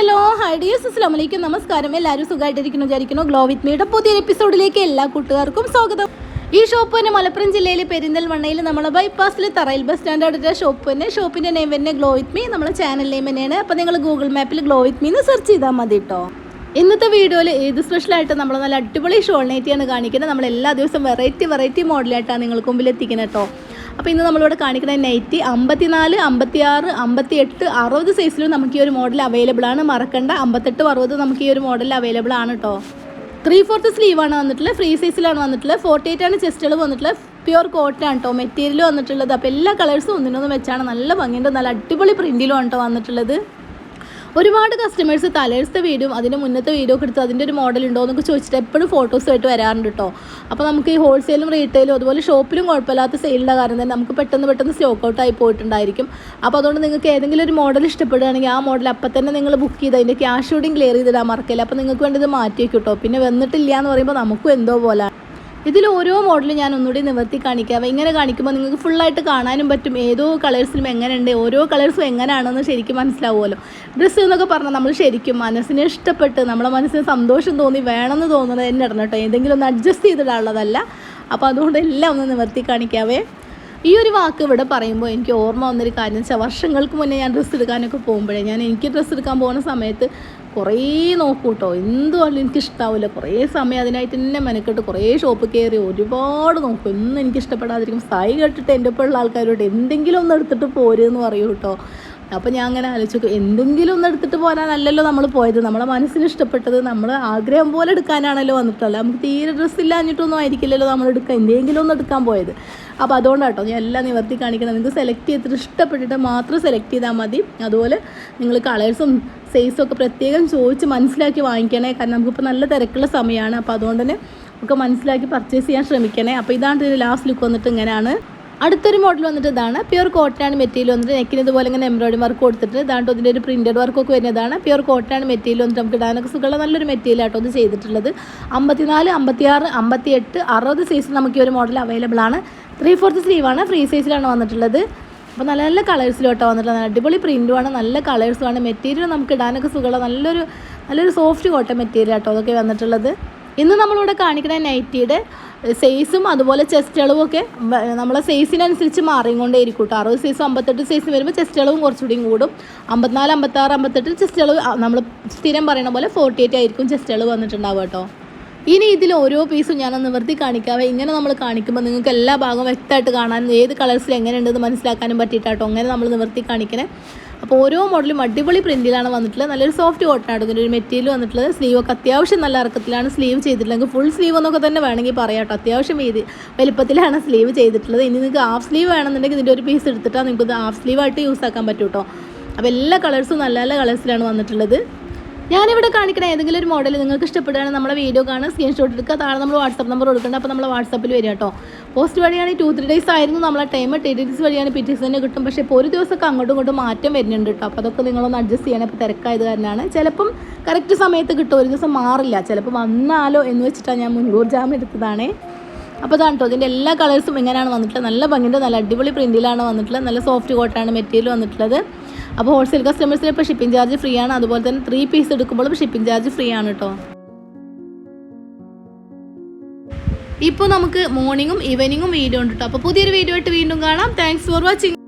Hello hi dears അസ്ലാം വലൈക്കും നമസ്കാരം. എല്ലാവരും സുഖമായിട്ടിരിക്കുന്നു വിചാരിക്കുന്നു. ഗ്ലോ വിത്ത് മീയുടെ പുതിയ എപ്പിസോഡിലേക്ക് എല്ലാ കൂട്ടുകാർക്കും സ്വാഗതം. ഈ ഷോപ്പ് തന്നെ മലപ്പുറം ജില്ലയിലെ പെരിന്തൽമണ്ണയിൽ നമ്മളെ ബൈപ്പാസിൽ തറയിൽ ബസ് സ്റ്റാൻഡ് അടുത്ത ഷോപ്പ് തന്നെ. ഷോപ്പിന്റെ നെയിം തന്നെ ഗ്ലോ വിത്ത് മീ നമ്മളെ ചാനൽ നെയിം തന്നെയാണ്. അപ്പോൾ നിങ്ങൾ ഗൂഗിൾ മാപ്പിൽ ഗ്ലോ വിത്ത് മീ എന്ന് സെർച്ച് ചെയ്താൽ മതി കേട്ടോ ഇന്നത്തെ വീഡിയോയിൽ ഏത് സ്പെഷ്യലായിട്ട് നമ്മൾ നല്ല അടിപൊളി ഷോൾ നൈറ്റിയാണ് കാണിക്കുന്നത്. നമ്മൾ എല്ലാ ദിവസവും വെറൈറ്റി വെറൈറ്റി മോഡലായിട്ടാണ് നിങ്ങൾക്ക് മുമ്പിൽ എത്തിക്കുന്നത് കേട്ടോ അപ്പോൾ ഇന്ന് നമ്മളിവിടെ കാണിക്കുന്ന നൈറ്റി അമ്പത്തിനാല് അമ്പത്തിയാറ് അമ്പത്തി എട്ട് അറുപത് സൈസിലും നമുക്ക് ഈ ഒരു മോഡൽ അവൈലബിൾ ആണ്. മറക്കണ്ട അമ്പത്തെട്ട് അറുപത് നമുക്ക് ഈ ഒരു മോഡൽ അവൈലബിൾ ആണ് കേട്ടോ ത്രീ ഫോർത്ത് ആണ് വന്നിട്ടുള്ളത്. ഫ്രീ സൈസിലാണ് വന്നിട്ടുള്ളത്. ഫോർട്ടി എയ്റ്റ് ആണ് ചെസ്റ്റുകൾ വന്നിട്ടുള്ളത്. പ്യുർ ആണ് കേട്ടോ മെറ്റീരിയൽ വന്നിട്ടുള്ളത്. അപ്പോൾ എല്ലാ കളേഴ്സും ഒന്നിനൊന്നും വെച്ചാണ് നല്ല ഭംഗിയുണ്ട്. നല്ല അടിപൊളി പ്രിന്റിലും കേട്ടോ വന്നിട്ടുള്ളത്. ഒരുപാട് കസ്റ്റമേഴ്സ് തലേഴ്സത്തെ വീഡിയോ അതിന്റെ മുന്നത്തെ വീഡിയോ ഒക്കെ എടുത്ത് അതിന്റെ ഒരു മോഡൽ ഉണ്ടോ എന്നൊക്കെ ചോദിച്ചിട്ട് എപ്പോഴും ഫോട്ടോസുമായിട്ട് വരാറുണ്ട് കേട്ടോ അപ്പോൾ നമുക്ക് ഈ ഹോൾസെയിലും റീറ്റെയിലും അതുപോലെ ഷോപ്പിലും കുഴപ്പമില്ലാത്ത സെയിലിന്റെ കാരണം തന്നെ നമുക്ക് പെട്ടെന്ന് പെട്ടെന്ന് സ്റ്റോക്ക് ഔട്ട് ആയി പോയിട്ടുണ്ടായിരിക്കും. അപ്പോൾ അതുകൊണ്ട് നിങ്ങൾക്ക് ഏതെങ്കിലും ഒരു മോഡൽ ഇഷ്ടപ്പെടുകയാണെങ്കിൽ ആ മോഡൽ അപ്പം തന്നെ നിങ്ങൾ ബുക്ക് ചെയ്ത് അതിന്റെ ക്യാഷ് ഷൂട്ടിങ് ക്ലിയർ ചെയ്തിടാൻ മറക്കില്ല. അപ്പോൾ നിങ്ങൾക്ക് വേണ്ടി ഇത് മാറ്റി വയ്ക്കും കേട്ടോ പിന്നെ വന്നിട്ടില്ല എന്ന് പറയുമ്പോൾ നമുക്കും എന്തോ പോലെ ഇതിൽ ഓരോ മോഡലും ഞാൻ ഒന്നുകൂടി നിവർത്തി കാണിക്കാം. ഇങ്ങനെ കാണിക്കുമ്പോൾ നിങ്ങൾക്ക് ഫുള്ളായിട്ട് കാണാനും പറ്റും. ഏതോ കളേഴ്സിലും എങ്ങനെയുണ്ട് ഓരോ കളേഴ്സും എങ്ങനെയാണെന്ന് ശരിക്കും മനസ്സിലാവുമല്ലോ. ഡ്രസ്സ് എന്നൊക്കെ പറഞ്ഞാൽ നമ്മൾ ശരിക്കും മനസ്സിനെ ഇഷ്ടപ്പെട്ട് നമ്മുടെ മനസ്സിന് സന്തോഷം തോന്നി വേണമെന്ന് തോന്നുന്നത് തന്നെ ഇടണം കേട്ടോ. ഏതെങ്കിലും ഒന്ന് അഡ്ജസ്റ്റ് ചെയ്തിടാനുള്ളതല്ല. അപ്പോൾ അതുകൊണ്ട് എല്ലാം ഒന്ന് നിവർത്തി കാണിക്കാവേ. ഈ ഒരു വാക്ക് ഇവിടെ പറയുമ്പോൾ എനിക്ക് ഓർമ്മ വന്നൊരു കാര്യം വെച്ചാൽ വർഷങ്ങൾക്ക് മുന്നേ ഞാൻ ഡ്രസ്സ് എടുക്കാനൊക്കെ പോകുമ്പോഴേ ഞാൻ എനിക്ക് ഡ്രസ്സ് എടുക്കാൻ പോകുന്ന സമയത്ത് കുറേ നോക്കും കേട്ടോ എന്തുകൊണ്ടും എനിക്ക് ഇഷ്ടാവില്ല കുറേ സമയം അതിനായി തന്നെ മെനക്കെട്ട് കുറേ ഷോപ്പ് കയറി ഒരുപാട് നോക്കും. ഒന്നും എനിക്ക് ഇഷ്ടപ്പെടാതിരിക്കും സായി കേട്ടിട്ട് എന്റെ ഒപ്പമുള്ള ആൾക്കാരോട് എന്തെങ്കിലും ഒന്ന് എടുത്തിട്ട് പോരുമെന്ന് പറയൂ കേട്ടോ അപ്പോൾ ഞാൻ അങ്ങനെ ആലോചിച്ചു എന്തെങ്കിലും ഒന്ന് എടുത്തിട്ട് പോരാനല്ലല്ലോ നമ്മൾ പോയത്. നമ്മളെ മനസ്സിന് ഇഷ്ടപ്പെട്ടത് നമ്മൾ ആഗ്രഹം പോലെ എടുക്കാനാണല്ലോ വന്നിട്ടുള്ളത്. നമുക്ക് തീരെ ഡ്രസ്സ് ഇല്ലാഞ്ഞിട്ടൊന്നും ആയിരിക്കില്ലല്ലോ നമ്മൾ എടുക്കുക എന്തെങ്കിലും ഒന്ന് എടുക്കാൻ പോയത്. അപ്പോൾ അതുകൊണ്ടാട്ടോ ഞാൻ എല്ലാം നിവർത്തി കാണിക്കണം നിങ്ങൾക്ക് സെലക്ട് ചെയ്തിട്ട് ഇഷ്ടപ്പെട്ടിട്ട് മാത്രം സെലക്ട് ചെയ്താൽ മതി. അതുപോലെ നിങ്ങൾ കളേഴ്സും സൈസും ഒക്കെ പ്രത്യേകം ചോദിച്ച് മനസ്സിലാക്കി വാങ്ങിക്കണേ. കാരണം നമുക്കിപ്പോൾ നല്ല തിരക്കുള്ള സമയമാണ്. അപ്പോൾ അതുകൊണ്ട് തന്നെ ഒക്കെ മനസ്സിലാക്കി പർച്ചേസ് ചെയ്യാൻ ശ്രമിക്കണേ. അപ്പോൾ ഇതാണ് ലാസ്റ്റ് ലുക്ക് വന്നിട്ട് ഇങ്ങനെയാണ്. അടുത്തൊരു മോഡൽ വന്നിട്ട് ഇതാണ്. പ്യുർ കോട്ടൺ മെറ്റീരിയൽ വന്നിട്ട് നെക്കിന് ഇതുപോലെ ഇങ്ങനെ എംബ്രോയിഡറി വർക്ക് കൊടുത്തിട്ട് ഇതാണ്ട് ഇതിന്റെ ഒരു പ്രിന്റഡ് വർക്കൊക്കെ വരുന്നതാണ്. പ്യുർ കോട്ടൺ മെറ്റീരിയൽ വന്നിട്ട് നമുക്ക് ഇടാനൊക്കെ സുഖമുള്ള നല്ലൊരു മെറ്റീരിയൽ ആട്ടോ ഇത് ചെയ്തിട്ടുള്ളത്. അമ്പത്തിനാല് അമ്പത്തിയാറ് അമ്പത്തി എട്ട് അറുപത് സൈസിൽ നമുക്ക് ഈ ഒരു മോഡൽ അവൈലബിൾ ആണ്. ത്രീ ഫോർത്ത് സ്ലീവാണ് ഫ്രീ സൈസിലാണ് വന്നിട്ടുള്ളത്. അപ്പോൾ നല്ല നല്ല കളേഴ്സിലോട്ടോ വന്നിട്ടുള്ളത്. നല്ല അടിപൊളി പ്രിന്റുമാണ് നല്ല കളേഴ്സുമാണ് മെറ്റീരിയൽ നമുക്ക് ഇടാനൊക്കെ സുഖമുള്ള നല്ലൊരു നല്ലൊരു സോഫ്റ്റ് കോട്ടൺ മെറ്റീരിയൽ ആട്ടോ അതൊക്കെ വന്നിട്ടുള്ളത്. ഇന്ന് നമ്മളിവിടെ കാണിക്കുന്ന നൈറ്റിയുടെ സൈസും അതുപോലെ ചെസ്റ്റ് അളവും ഒക്കെ നമ്മളെ സൈസിനനുസരിച്ച് മാറിക്കൊണ്ടേയിരിക്കും കേട്ടോ അറുപത് സൈസും അമ്പത്തെട്ട് സൈസ് വരുമ്പോൾ ചെസ്റ്റ് അളവും കുറച്ചുകൂടിയും കൂടും. അമ്പത്തിനാല് അമ്പത്താറ് അമ്പത്തെട്ട് ചെസ്റ്റ് അളവ് നമ്മൾ സ്ഥിരം പറയുന്ന പോലെ ഫോർട്ടി എയ്റ്റ് ആയിരിക്കും ചെസ്റ്റ് അളവ് വന്നിട്ടുണ്ടാവുക കേട്ടോ ഇനി ഇതിൽ ഓരോ പീസും ഞാൻ നിവർത്തി കാണിക്കാവേ. ഇങ്ങനെ നമ്മൾ കാണിക്കുമ്പോൾ നിങ്ങൾക്ക് എല്ലാ ഭാഗവും വ്യക്തമായിട്ട് കാണാൻ ഏത് കളേഴ്സിൽ എങ്ങനെയുണ്ടെന്ന് മനസ്സിലാക്കാനും പറ്റിയിട്ടാട്ടോ. അങ്ങനെ നമ്മൾ നിവർത്തി കാണിക്കണേ. അപ്പോൾ ഓരോ മോഡലും അടിപൊളി പ്രിന്റിലാണ് വന്നിട്ടുള്ളത്. നല്ലൊരു സോഫ്റ്റ് കോട്ടൺ ആണ്. ഇതിന്റെ ഒരു മെറ്റീരിയൽ വന്നിട്ടുള്ളത്. സ്ലീവ് ഒക്കെ അത്യാവശ്യം നല്ല ഇറക്കത്തിലാണ് സ്ലീവ് ചെയ്തിട്ടുള്ളത്. ഫുൾ സ്ലീവ് എന്നൊക്കെ തന്നെ വേണമെങ്കിൽ പറയാം അത്യാവശ്യം ഇത് വലിപ്പത്തിലാണ് സ്ലീവ് ചെയ്തിട്ടുള്ളത്. ഇനി നിങ്ങൾക്ക് ഹാഫ് സ്ലീവ് വേണമെന്നുണ്ടെങ്കിൽ ഇതിന്റെ ഒരു പീസ് എടുത്തിട്ടാണ് നിങ്ങൾക്ക് ഇത് ഹാഫ് സ്ലീവ് ആയിട്ട് യൂസ് ആക്കാൻ പറ്റൂട്ടോ അപ്പോൾ എല്ലാ കളേഴ്സും നല്ല നല്ല കളേഴ്സിലാണ് വന്നിട്ടുള്ളത്. ഞാനിവിടെ കാണിക്കുന്ന ഏതെങ്കിലും ഒരു മോഡൽ നിങ്ങൾക്ക് ഇഷ്ടപ്പെടുകയാണെങ്കിൽ നമ്മുടെ വീഡിയോ കാണുക സ്ക്രീൻഷോട്ട് എടുക്കുക താഴെ നമ്മൾ വാട്സപ്പ് നമ്പർ കൊടുക്കേണ്ട അപ്പോൾ നമ്മൾ വാട്സപ്പിൽ വരിക കേട്ടോ. പോസ്റ്റ് വഴിയാണ് ടു ത്രീ ഡേയ്സ് ആയിരുന്നു നമ്മളെ ടൈം ടി ഡി ഡീസ് വഴിയാണ് പി തന്നെ കിട്ടും. പക്ഷേ ഇപ്പോൾ ഒരു ദിവസമൊക്കെ അങ്ങോട്ടും ഇങ്ങോട്ടും മാറ്റം വരുന്നുണ്ട് കേട്ടോ. അപ്പോൾ അതൊക്കെ നിങ്ങളൊന്ന് അഡ്ജസ്റ്റ് ചെയ്യണം. ഇപ്പോൾ തിരക്കായത് കാരണമാണ്. ചിലപ്പം കറക്റ്റ് സമയത്ത് കിട്ടും ഒരു ദിവസം മാറില്ല. ചിലപ്പോൾ വന്നാലോ എന്ന് വെച്ചിട്ടാണ് ഞാൻ മുൻകൂർ ജാമ്യം എടുത്തതാണേ. അപ്പോൾ അതാണ് കേട്ടോ ഇതിന്റെ എല്ലാ കളേഴ്സും ഇങ്ങനെയാണ് വന്നിട്ടുള്ളത്. നല്ല ഭംഗിന്റെ നല്ല അടിപൊളി പ്രിന്റിലാണ് വന്നിട്ടുള്ളത് നല്ല സോഫ്റ്റ് കോട്ടാണ് മെറ്റീരിയൽ വന്നിട്ടുള്ളത്. അപ്പോൾ ഹോൾസെയിൽ കസ്റ്റമേഴ്സിന് ഇപ്പോൾ ഷിപ്പിംഗ് ചാർജ് ഫ്രീ ആണ്. അതുപോലെ തന്നെ ത്രീ പീസ് എടുക്കുമ്പോഴും ഷിപ്പിംഗ് ചാർജ് ഫ്രീ ആണ് കേട്ടോ. ഇപ്പോൾ നമുക്ക് മോർണിംഗും ഈവനിങ്ങും വീഡിയോ ഉണ്ട് കേട്ടോ. അപ്പോൾ പുതിയൊരു വീഡിയോ ആയിട്ട് വീണ്ടും കാണാം. Thanks for watching